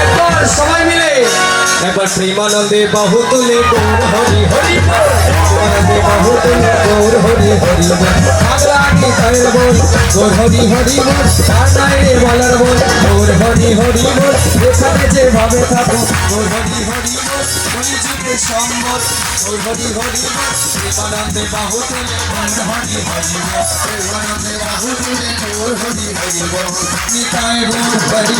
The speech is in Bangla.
একবার সবাই মিলে। একবার প্রেমানন্দে বাহু তুলে গৌর হরি হরি বল। প্রেমানন্দে বাহু তুলে গৌর হরি হরি যেভাবে থাকো হরি হরি যুগে সম্বল। গৌর হরি হরি প্রেমানন্দে বাহু তুলে হরি হরি প্রেমানন্দে বাহু তুলে গৌর হরি হরি গৌর হরি হরি